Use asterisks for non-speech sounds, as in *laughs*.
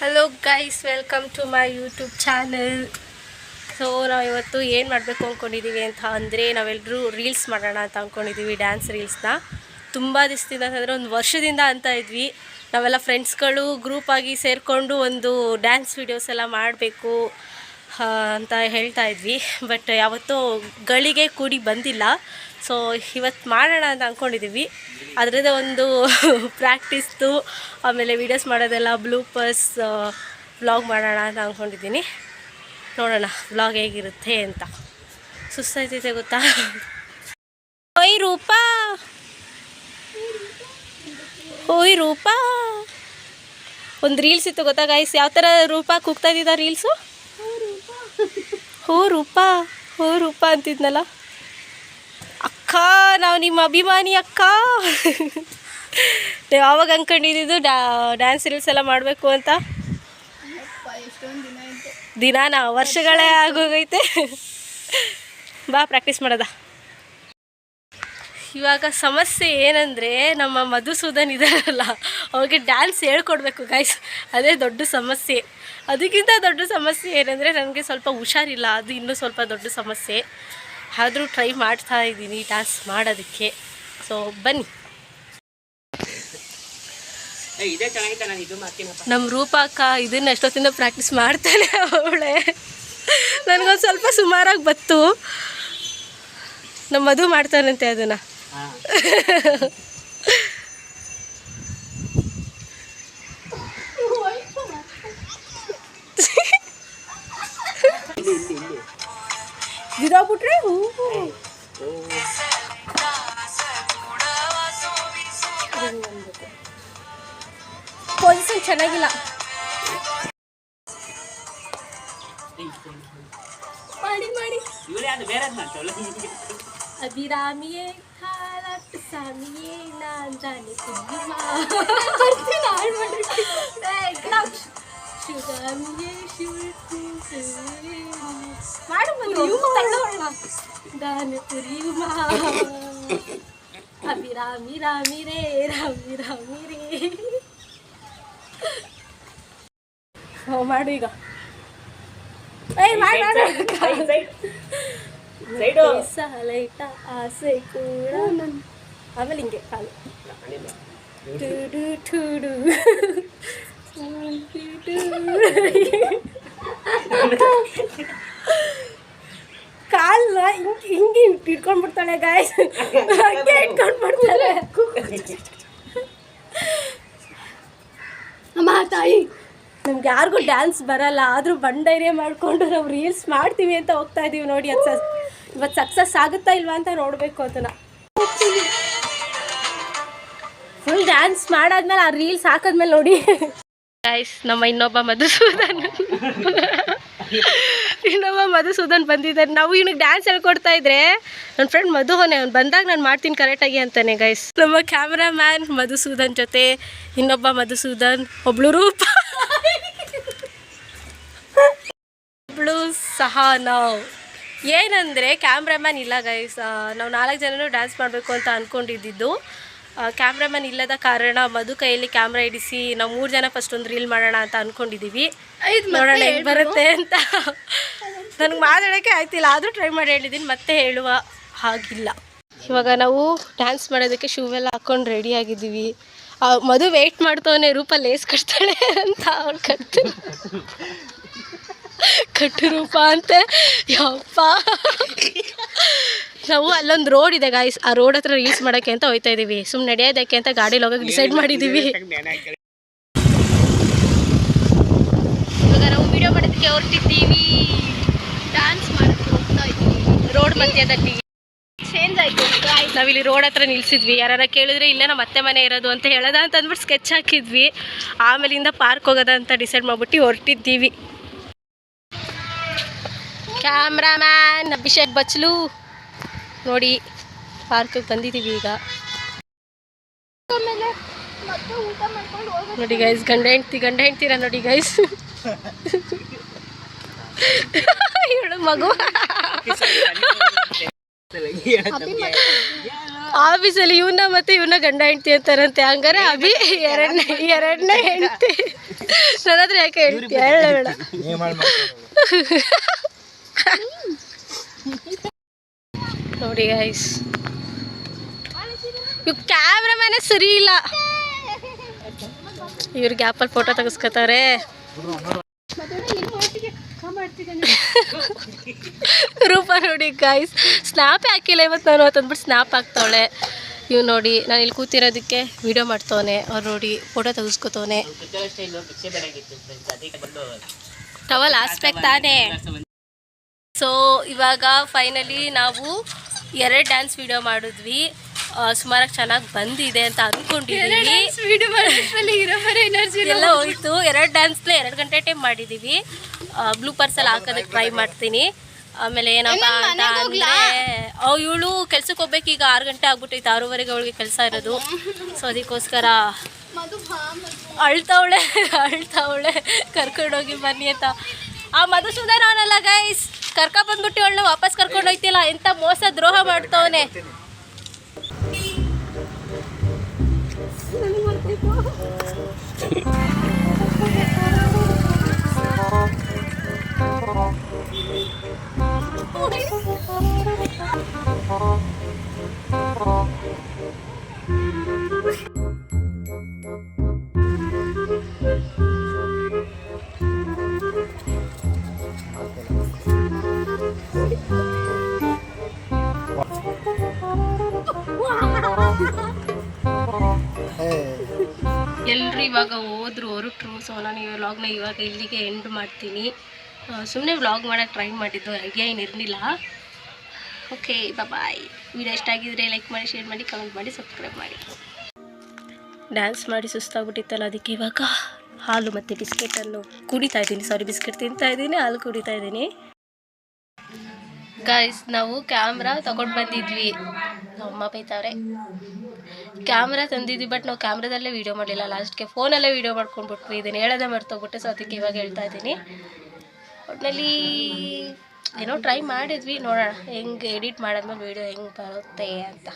Hello guys welcome to my YouTube channel so ನಾವು ಇವತ್ತು ಏನು ಮಾಡಬೇಕು ಅಂದ್ಕೊಂಡಿದ್ದೀವಿ ಅಂತ ಅಂದರೆ ನಾವೆಲ್ಲರೂ ರೀಲ್ಸ್ ಮಾಡೋಣ ಅಂತ ಅಂದ್ಕೊಂಡಿದ್ದೀವಿ ಡ್ಯಾನ್ಸ್ ರೀಲ್ಸ್ನ ತುಂಬ ದಿವಸದಿಂದ ಅಂತಂದರೆ ಒಂದು ವರ್ಷದಿಂದ ಅಂತ ಇದ್ವಿ. ನಾವೆಲ್ಲ ಫ್ರೆಂಡ್ಸ್ಗಳು ಗ್ರೂಪಾಗಿ ಸೇರಿಕೊಂಡು ಒಂದು ಡ್ಯಾನ್ಸ್ ವೀಡಿಯೋಸ್ ಎಲ್ಲ ಮಾಡಬೇಕು. ಅಂತ ಹೇಳ್ತಾ ಇದ್ವಿ. ಬಟ್ ಯಾವತ್ತೂ ಗಳಿಗೆ ಕೂಡಿ ಬಂದಿಲ್ಲ. ಸೊ ಇವತ್ತು ಮಾಡೋಣ ಅಂತ ಅಂದ್ಕೊಂಡಿದ್ದೀವಿ ಅದರದ್ದೇ ಒಂದು *laughs* ಪ್ರಾಕ್ಟೀಸ್ದು ಆಮೇಲೆ ವೀಡಿಯೋಸ್ ಮಾಡೋದೆಲ್ಲ ಬ್ಲೂಪರ್ಸ್ ವ್ಲಾಗ್ ಮಾಡೋಣ ಅಂತ ಅಂದ್ಕೊಂಡಿದ್ದೀನಿ ನೋಡೋಣ ವ್ಲಾಗ್ ಹೇಗಿರುತ್ತೆ ಅಂತ. ಸುಸ್ತಾಯ್ತೈತೆ ಗೊತ್ತಾ? ಓಯ್ ರೂಪಾ! ಓಯ್ ರೂಪಾ! ಒಂದು ರೀಲ್ಸ್ ಇತ್ತು ಗೊತ್ತಾ ಗಾಯ್ಸ್ ಯಾವ ಥರ ರೂಪ ಕೂಗ್ತಾ ಇದ್ದಿದ್ದ ರೀಲ್ಸು ಹೋ ರೂಪಾ ಹೋ ರೂಪಾ ಅಂತಿದ್ನಲ್ಲ? ಅಕ್ಕ, ನಾವು ನಿಮ್ಮ ಅಭಿಮಾನಿ ಅಕ್ಕ. ನೀವು ಯಾವಾಗ ಅಂದ್ಕೊಂಡಿದ್ದು ಡಾ ಡ್ಯಾನ್ಸ್ ರೀಲ್ಸ್ ಎಲ್ಲ ಮಾಡಬೇಕು ಅಂತ? ದಿನಾನ? ವರ್ಷಗಳೇ ಆಗೋಗೈತೆ. ಬಾ ಪ್ರಾಕ್ಟೀಸ್ ಮಾಡೋದ? ಇವಾಗ ಸಮಸ್ಯೆ ಏನಂದರೆ ನಮ್ಮ ಮಧುಸೂದನ್ ಇದಾರಲ್ಲ ಅವ್ರಿಗೆ ಡ್ಯಾನ್ಸ್ ಹೇಳ್ಕೊಡ್ಬೇಕು ಗಾಯ್ಸ್ ಅದೇ ದೊಡ್ಡ ಸಮಸ್ಯೆ. ಅದಕ್ಕಿಂತ ದೊಡ್ಡ ಸಮಸ್ಯೆ ಏನಂದರೆ ನನಗೆ ಸ್ವಲ್ಪ ಹುಷಾರಿಲ್ಲ ಅದು ಇನ್ನೂ ಸ್ವಲ್ಪ ದೊಡ್ಡ ಸಮಸ್ಯೆ. ಆದರೂ ಟ್ರೈ ಮಾಡ್ತಾ ಇದ್ದೀನಿ ಡ್ಯಾನ್ಸ್ ಮಾಡೋದಕ್ಕೆ. ಸೊ ಬನ್ನಿ. ನಮ್ಮ ರೂಪಾಕ ಇದನ್ನ ಎಷ್ಟೊತ್ತಿಂದ ಪ್ರಾಕ್ಟೀಸ್ ಮಾಡ್ತಾನೆ ಅವಳೆ. ನನಗೊಂದು ಸ್ವಲ್ಪ ಸುಮಾರಾಗಿ ಬತ್ತು. ನಮ್ಮ ಮಧು ಮಾಡ್ತಾನಂತೆ ಅದನ್ನು. ಹಾ ಇಲ್ಲಿ ಇಲ್ಲಿ ಇಲ್ಲಿ ಬಿದ್ದೋಗ್ಬಿಟ್ರೆ ಹೂ ಪೊಸಿಷನ್ ಚೆನ್ನಾಗಿಲ್ಲ ಮಾಡಿ ಮಾಡಿ ಇವರೇ ಅದು ಬೇರೆದ್ ಮಾಡ್ತಾವಲ್ಲ ಅಭಿರಾಮಿಯೇ ಹಾಲಟ್ ಸಾಮಿಯೇ ನಾನ್ ಜಾನೆ ಶಿವಗಾಮಿಯೇ ಶಿವ ಮಾಡು ದಾನ ಪುರಿಯುಮ ಅಭಿರಾಮಿ ರಾಮಿ ರೇ ರಾಮಿ ರಾಮಿ ರೇ ಹ್ಞೂ ಮಾಡು ಈಗ ಏಯ್ ಮಾಡು ಮಾಡು ಸೈಡು ಸಾಲೈಟ ಆಸೆ ಕೂಡ ಆಮೇಲೆ ಹಿಂಗೆ ಕಾಲು. ಟುಡು ಟುಡು ಕಾಲ್ನ ಹಿಂಗೆ ಹಿಂಗೆ ಇಟ್ಕೊಂಡ್ಬಿಡ್ತಾಳೆ ಗಾಯಸ್ ಹಂಗೆ ಇಟ್ಕೊಂಡ್ಬಿಡ್ತಾಳೆ. ಅಮ್ಮ ತಾಯಿ. ನಮ್ಗೆ ಯಾರಿಗೂ ಡ್ಯಾನ್ಸ್ ಬರಲ್ಲ ಆದರೂ ಬಂಡೈರ್ಯ ಮಾಡಿಕೊಂಡು ನಾವು ರೀಲ್ಸ್ ಮಾಡ್ತೀವಿ ಅಂತ ಹೋಗ್ತಾ ಇದೀವಿ ನೋಡಿ ಅದು ಸಸ್ ಇವತ್ತು ಸಕ್ಸಸ್ ಆಗುತ್ತಾ ಇಲ್ವಾ ಅಂತ ನೋಡಬೇಕು ಅದನ್ನ. ಫುಲ್ ಡ್ಯಾನ್ಸ್ ಮಾಡಾದ್ಮೇಲೆ ಆ ರೀಲ್ಸ್ ಹಾಕದ್ಮೇಲೆ ನೋಡಿ. ಗಾಯ್ಸ್ ನಮ್ಮ ಇನ್ನೊಬ್ಬ ಮಧುಸೂದನ್. ಇನ್ನೊಬ್ಬ ಮಧುಸೂದನ್ ಬಂದಿದ್ದಾರೆ. ನಾವು ಇವನಿಗೆ ಡ್ಯಾನ್ಸ್ ಹೇಳ್ಕೊಡ್ತಾ ಇದ್ರೆ ನನ್ನ ಫ್ರೆಂಡ್ ಮಧು ಅವನೇ ಅವ್ನು ಬಂದಾಗ ನಾನು ಮಾಡ್ತೀನಿ ಕರೆಕ್ಟಾಗಿ ಅಂತಾನೆ ಗೈಸ್ ನಮ್ಮ ಕ್ಯಾಮ್ರಾಮ್ಯಾನ್ ಮಧುಸೂದನ್ ಜೊತೆ ಇನ್ನೊಬ್ಬ ಮಧುಸೂದನ್, ಒಬ್ಳು ರೂಪ. ಒಬ್ಳು ಸಹ ನಾವು ಏನಂದರೆ ಕ್ಯಾಮ್ರಾಮ್ಯಾನ್ ಇಲ್ಲ ಗೈಸ್ ನಾವು ನಾಲ್ಕು ಜನನು ಡ್ಯಾನ್ಸ್ ಮಾಡಬೇಕು ಅಂತ ಅಂದ್ಕೊಂಡಿದ್ದು ಕ್ಯಾಮ್ರಾಮ್ಯಾನ್ ಇಲ್ಲದ ಕಾರಣ ಮಧು ಕೈಯಲ್ಲಿ ಕ್ಯಾಮ್ರಾ ಹಿಡಿಸಿ ನಾವು ಮೂರು ಜನ ಫಸ್ಟ್ ಒಂದು ರೀಲ್ ಮಾಡೋಣ ಅಂತ ಅನ್ಕೊಂಡಿದೀವಿ. ನೋಡೋಣ ಹೆಂಗೆ ಬರುತ್ತೆ ಅಂತ. ನನಗೆ ಮಾತಾಡೋಕ್ಕೆ ಆಯ್ತಿಲ್ಲ ಆದರೂ ಟ್ರೈ ಮಾಡಿ ಹೇಳಿದೀನಿ ಮತ್ತೆ ಹೇಳುವ ಹಾಗಿಲ್ಲ. ಇವಾಗ ನಾವು ಡ್ಯಾನ್ಸ್ ಮಾಡೋದಕ್ಕೆ ಶೂ ಎಲ್ಲ ಹಾಕ್ಕೊಂಡು ರೆಡಿ ಆಗಿದ್ದೀವಿ ಮಧು ವೆಯ್ಟ್ ಮಾಡ್ತವನೆ ರೂಪ ಲೇಸ್ ಕಟ್ತಾಳೆ ಅಂತ ಅವ್ಳು ಕಟ್ಟು. ಕಟ್ಟು ರೂಪ ಅಂತೆ. ಯಪ್ಪ. ನಾವು ಅಲ್ಲೊಂದು ರೋಡ್ ಇದೆ ಗಾಯ್ಸ್ ಆ ರೋಡ್ ಹತ್ರ ರೀಲ್ಸ್ ಮಾಡಕ್ಕೆ ಅಂತ ಹೋಯ್ತಾ ಇದೀವಿ. ಸುಮ್ಮನೆ ನಡೆಯೋದಕ್ಕೆ ಅಂತ ಗಾಡಿಲಿ ಹೋಗೋಕೆ ಡಿಸೈಡ್ ಮಾಡಿದ್ದೀವಿ ಇವಾಗ ನಾವು ವಿಡಿಯೋ ಮಾಡೋದಕ್ಕೆ ಹೊರಟಿದ್ದೀವಿ. ಡ್ಯಾನ್ಸ್ ಮಾಡೋಕ್ಕೆ ಹೋಗ್ತಾ ಇದ್ದೀವಿ ರೋಡ್ ಮಧ್ಯದಲ್ಲಿ. ಚೇಂಜ್ ಆಯಿತು ನಾವಿಲ್ಲಿ ರೋಡ್ ಹತ್ರ ನಿಲ್ಸಿದ್ವಿ. ಯಾರ ಕೇಳಿದ್ರೆ ಇಲ್ಲೇ ನಮ್ಮ ಅತ್ತೆ ಮನೆ ಇರೋದು ಅಂತ ಹೇಳೋದ ಅಂತ ಅಂದ್ಬಿಟ್ಟು ಸ್ಕೆಚ್ ಹಾಕಿದ್ವಿ. ಆಮೇಲಿಂದ ಪಾರ್ಕ್ ಹೋಗೋದ ಅಂತ ಡಿಸೈಡ್ ಮಾಡ್ಬಿಟ್ಟು ಹೊರಟಿದ್ದೀವಿ. ಕ್ಯಾಮ್ರಾಮ್ಯಾನ್ ಅಭಿಷೇಕ್ ಬಚ್ಲು ನೋಡಿ ಪಾರ್ಕಿಗೆ ಬಂದಿದ್ದೀವಿ ಈಗ. ನೋಡಿ ಗೈಸ್ ಗಂಡ ಹೆಂಡ್ತಿ ಗಂಡ ಹೆಂಡ್ತೀರ ನೋಡಿ ಗೈಸ್ ಹೇಳು ಮಗು. ಆಫೀಸಲ್ಲಿ ಇವನ್ನ ಮತ್ತೆ ಇವನ್ನ ಗಂಡ ಹೆಂಡ್ತಿ ಅಂತಾರಂತೆ. ಹಂಗಾರೆ ಅಭಿ ಎರಡನೇ ಎರಡನೇ ಹೆಂಡ್ತಿ. ನನ್ನ ಹತ್ರ ಯಾಕೆ ಹೇಳ್ತೀಯ ಹೇಳಬೇಡ *laughs* ನೋಡಿ ಗೈಸ್ ಇವ್ ಕ್ಯಾಮ್ರಾಮನೇ ಸರಿ ಇಲ್ಲ. ಇವ್ರಿಗೆ ಆ್ಯಪಲ್ಲಿ ಫೋಟೋ ತೆಗೆಸ್ಕೊತಾರೆ. ರೂಪ ನೋಡಿ ಗಾಯ್ಸ್ ಸ್ನ್ಯಾಪ್ ಹಾಕಿಲ್ಲ ಇವತ್ತು ನಾನು ಅಂತಂದ್ಬಿಟ್ಟು ಸ್ನ್ಯಾಪ್ ಹಾಕ್ತಾವಳೆ. ಇವ್ ನೋಡಿ, ನಾನು ಇಲ್ಲಿ ಕೂತಿರೋದಕ್ಕೆ ವಿಡಿಯೋ ಮಾಡ್ತವನೆ. ಅವ್ರು ನೋಡಿ ಫೋಟೋ ತೆಗಿಸ್ಕೊತವನೆ. ಟವಲ್ ಆಸ್ಪೆಕ್ಟ್ ತಾನೇ. ಸೊ ಇವಾಗ ಫೈನಲಿ ನಾವು ಎರಡು ಡ್ಯಾನ್ಸ್ ವಿಡಿಯೋ ಮಾಡಿದ್ವಿ. ಸುಮಾರಾಗಿ ಚೆನ್ನಾಗಿ ಬಂದಿದೆ ಅಂತ ಅಂದ್ಕೊಂಡಿದ್ದೀವಿ ಎಲ್ಲ ಹೋಯ್ತು. ಎರಡು ಡ್ಯಾನ್ಸ್ಲೆ ಎರಡು ಗಂಟೆ ಟೈಮ್ ಮಾಡಿದ್ದೀವಿ ಬ್ಲೂ ಪರ್ಸಲ್ಲಿ ಹಾಕೋದಕ್ಕೆ ಟ್ರೈ ಮಾಡ್ತೀನಿ. ಆಮೇಲೆ ಏನಪ್ಪ ಅಂತ ಅಂದರೆ ಇವಳು ಕೆಲ್ಸಕ್ಕೆ ಹೋಗ್ಬೇಕು. ಈಗ ಆರು ಗಂಟೆ ಆಗ್ಬಿಟ್ಟೈತೆ. ಆರೂವರೆಗೆ ಅವಳಿಗೆ ಕೆಲಸ ಇರೋದು. ಸೊ ಅದಕ್ಕೋಸ್ಕರ ಅಳ್ತಾವಳೆ ಅಳ್ತಾವಳೆ ಕರ್ಕೊಂಡೋಗಿ ಬನ್ನಿ ಅಂತ. ಆ ಮಧುಸೂದನ್ ಅವನಲ್ಲ ಗೈಸ್ ಕರ್ಕ ಬಂದ್ಬಿಟ್ಟು ಅವಳನ್ನ ವಾಪಸ್ ಕರ್ಕೊಂಡು ಹೋಯ್ತಿಲ್ಲ? ಎಂತ ಮೋಸ ದ್ರೋಹ ಮಾಡ್ತವನೆ. ಇವಾಗ ಹೋದ್ರು ಹೊರಟ್ರು ಸೊ ನಾನು ಇವಾಗ ವ್ಲಾಗ್ನ ಇವಾಗ ಇಲ್ಲಿಗೆ ಎಂಡ್ ಮಾಡ್ತೀನಿ. ಸುಮ್ಮನೆ ವ್ಲಾಗ್ ಮಾಡೋಕ್ಕೆ ಟ್ರೈ ಮಾಡಿದ್ದು ಐಡಿಯಾ ಏನು ಇರಲಿಲ್ಲ. ಓಕೆ ಬಾಯ್ ವಿಡಿಯೋ ಇಷ್ಟ ಆಗಿದ್ರೆ ಲೈಕ್ ಮಾಡಿ ಶೇರ್ ಮಾಡಿ ಕಮೆಂಟ್ ಮಾಡಿ ಸಬ್ಸ್ಕ್ರೈಬ್ ಮಾಡಿ. ಡ್ಯಾನ್ಸ್ ಮಾಡಿ ಸುಸ್ತಾಗ್ಬಿಟ್ಟಿತ್ತಲ್ಲ ಅದಕ್ಕೆ ಇವಾಗ. ಹಾಲು ಮತ್ತು ಬಿಸ್ಕೆಟನ್ನು ಕುಡಿತಾ ಇದ್ದೀನಿ. ಸಾರಿ ಬಿಸ್ಕೆಟ್ ತಿಂತಾ ಇದ್ದೀನಿ, ಹಾಲು ಕುಡಿತಾ ಇದ್ದೀನಿ. ಗಾಯ್ಸ್ ನಾವು ಕ್ಯಾಮ್ರಾ ತಗೊಂಡು ಬಂದಿದ್ವಿ. ನಮ್ಮ ಅಮ್ಮ ಬೈತಾವ್ರೆ. ಕ್ಯಾಮ್ರಾ ತಂದಿದ್ವಿ ಬಟ್ ನಾವು ಕ್ಯಾಮ್ರಾದಲ್ಲೇ ವೀಡಿಯೋ ಮಾಡಲಿಲ್ಲ. ಲಾಸ್ಟ್ಗೆ ಫೋನಲ್ಲೇ ವೀಡಿಯೋ ಮಾಡ್ಕೊಂಡ್ಬಿಟ್ವಿ. ಇದನ್ನು ಹೇಳೋದೇ ಮರ್ತೋಗ್ಬಿಟ್ಟೆ ಸೊ ಅದಕ್ಕೆ ಇವಾಗ ಹೇಳ್ತಾ ಇದ್ದೀನಿ. ಒಟ್ಟಿನಲ್ಲಿ ಏನೋ ಟ್ರೈ ಮಾಡಿದ್ವಿ. ನೋಡೋಣ, ಹೆಂಗೆ ಎಡಿಟ್ ಮಾಡಿದ್ಮೇಲೆ ವೀಡಿಯೋ ಹೆಂಗೆ ಬರುತ್ತೆ ಅಂತ.